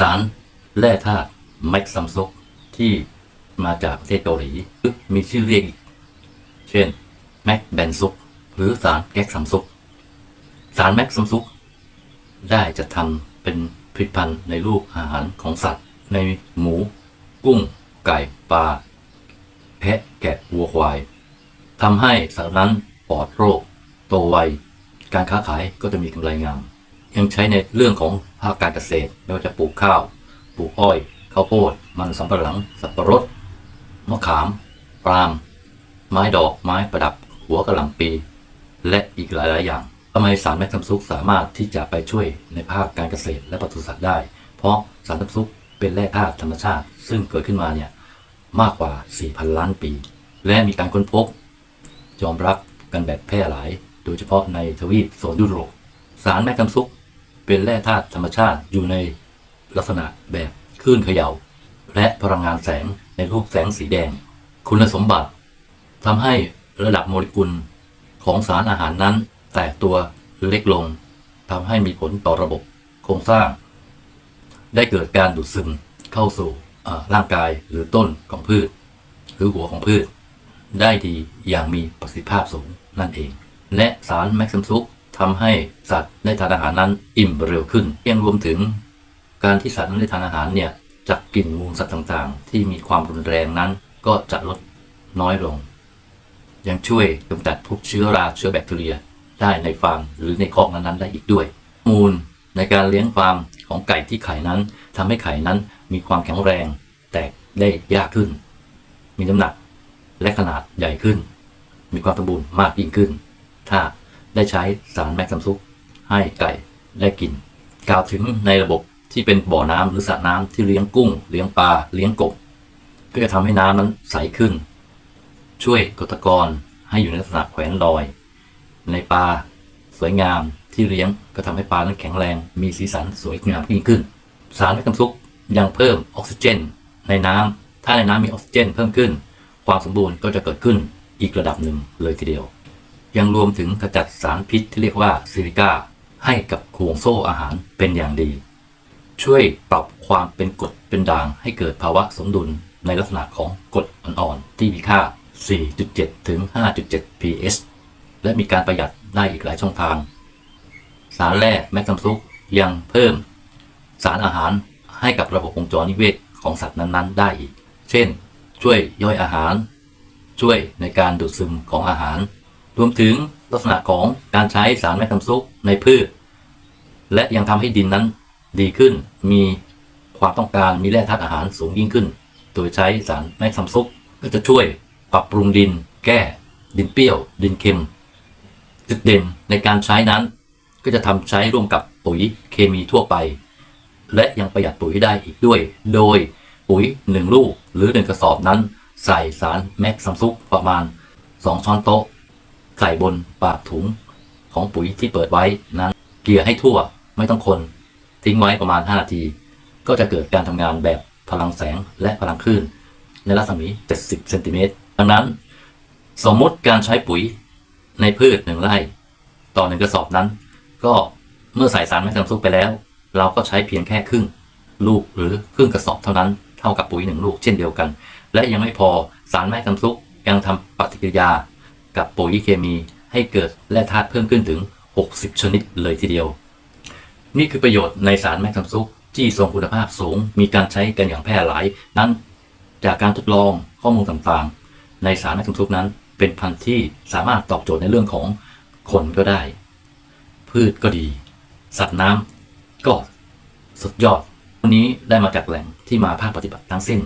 สารแร่ธาตุแม็กซัมซุกที่มาจากประเทศเกาหลีมีชื่อเรียกอีก เช่นแม็กแบนซุกหรือสารแก๊กซัมซุกสารแม็กซัมซุกได้จะทำเป็นผลิตภัณฑ์ในรูปอาหารของสัตว์ ในหมู กุ้ง ไก่ปลาแพะแกะวัวควายทำให้สัตว์นั้นปลอดโรค โตไว การค้าขายก็จะมีกำไรงาม ยังใช้ในเรื่องของภาคการเกษตรไม่ว่าจะปลูกข้าว ปลูกอ้อยข้าวโพด มันสำปะหลัง สับปะรด มะขามปาล์มไม้ดอก ไม้ประดับ หัวกระหล่ำปี และอีกหลายๆ อย่างทำไมสารแมกซัมซุกสามารถที่จะไปช่วยในภาคการเกษตรและปศุสัตว์ได้ เพราะสารแมกซัมซุกเป็นแร่ธาตุธรรมชาติ ซึ่งเกิดขึ้นมาเนี่ยมากกว่า 4,000 ล้านปี และมีการค้นพบ ยอมรับกันแบบแพร่หลาย โดยเฉพาะในทวีปโซนยุโรป สารแมกนัมซุก เป็นแร่ธาตุธรรมชาติอยู่ในลักษณะแบบคลื่นเขยา่า และพลังงานแสงในรูปแสงสีแดง คุณสมบัติทำให้ระดับโมเลกุลของสารอาหารนั้นแตกตัวเล็กลงทำให้มีผลต่อระบบโครงสร้าง ได้เกิดการดูดซึมเข้าสู่ร่างกายหรือต้นของพืช หรือหัวของพืช ได้ดีอย่างมีประสิทธิภาพสูงนั่นเอง และสารแมกซิมซุก ทำให้สัตว์ได้ทานอาหารนั้นอิ่มเร็วขึ้นยังรวมถึง การที่สัตว์นั้นได้ทานอาหารเนี่ยจากกลิ่นมูลสัตว์ต่างๆ ที่มีความรุนแรงนั้นก็จะลดน้อยลง ยังช่วยกำจัดพวกเชื้อราเชื้อแบคทีเรียได้ในฟาร์มหรือในคอกนั้นๆ ได้อีกด้วย มูลในการเลี้ยงฟาร์มของไก่ที่ไข่นั้นทำให้ไข่นั้นมีความแข็งแรง แตกได้ยากขึ้น มีน้ำหนักและขนาดใหญ่ขึ้น มีความสมบูรณ์มากยิ่งขึ้น ถ้า ได้ใช้สารแมกซัมซุกให้ไก่ได้กิน กล่าวถึงในระบบที่เป็นบ่อน้ำหรือสระน้ำที่เลี้ยงกุ้ง เลี้ยงปลาเลี้ยงกบก็จะทำให้น้ำนั้นใสขึ้น ช่วยกตกรให้อยู่ในลักษณะแขวนลอย ในปลาสวยงามที่เลี้ยงก็ทำให้ปลานั้นแข็งแรง มีสีสันสวยงามยิ่งขึ้น สารแมกซัมซุกยังเพิ่มออกซิเจน ในน้ำถ้าในน้ำมีออกซิเจนเพิ่มขึ้น ความสมบูรณ์ก็จะเกิดขึ้นอีกระดับหนึ่งเลยทีเดียว ยังรวมถึงขจัดสารพิษที่เรียกว่าซิลิก้าให้กับห่วงโซ่อาหารเป็นอย่างดี ช่วยปรับความเป็นกรดเป็นด่างให้เกิดภาวะสมดุลในลักษณะของกรดอ่อนๆ ที่มีค่า 4.7 ถึง 5.7 pH และมีการประหยัดได้อีกหลายช่องทาง สารแร่แมกนัมซุกยังเพิ่ม สารอาหารให้กับระบบวงจรนิเวศของสัตว์นั้นๆ ได้อีก เช่น ช่วยย่อยอาหาร ช่วยในการดูดซึมของอาหาร รวมถึงลักษณะของการใช้สารแมกนัมซุกในพืช และยังทำให้ดินนั้นดีขึ้น มีความต้องการมีแร่ธาตุอาหารสูงยิ่งขึ้น โดยใช้สารแมกซัมซุกก็จะช่วยปรับปรุงดิน แก้ ดินเปรี้ยว ดินเค็ม จุดเด่นในการใช้นั้น ก็จะทำใช้ร่วมกับปุ๋ยเคมีทั่วไป และยังประหยัดปุ๋ยได้อีกด้วย โดยปุ๋ย 1 ลูกหรือ 1 กระสอบนั้น ใส่สารแม็กซัมซุกประมาณ 2 ช้อนโต๊ะ ใส่บนปากถุงของปุ๋ยที่เปิดไว้นั้นเกลี่ยให้ทั่วไม่ต้องคน ทิ้งไว้ประมาณ 5 นาที ก็จะเกิดการทำงานแบบพลังแสงและพลังคลื่น ในรัศมี 70 เซนติเมตรดังนั้น สมมติการใช้ปุ๋ยในพืชหนึ่งไร่ ต่อหนึ่งกระสอบนั้น ก็เมื่อใส่สารแมกนัมซุกไปแล้ว เราก็ใช้เพียงแค่ครึ่งลูกหรือครึ่งกระสอบเท่านั้นเท่ากับปุ๋ยหนึ่งลูกเช่นเดียวกัน และยังไม่พอสารแมกนัมซุกยังทำปฏิกิริยา กับปุ๋ยเคมีให้เกิดแร่ธาตุเพิ่มขึ้นถึง 60 ชนิดเลยทีเดียว นี่คือประโยชน์ในสารแมกนัมซุกที่ทรงคุณภาพสูง มีการใช้กันอย่างแพร่หลาย นั้นจากการทดลองข้อมูลต่างๆ ในสารแมกนัมซุกนั้นเป็นพันธุ์ที่สามารถตอบโจทย์ในเรื่องของคนก็ได้ พืชก็ดี สัตว์น้ำก็สุดยอด วันนี้ได้มาจากแหล่งที่มาภาคปฏิบัติทั้งสิ้น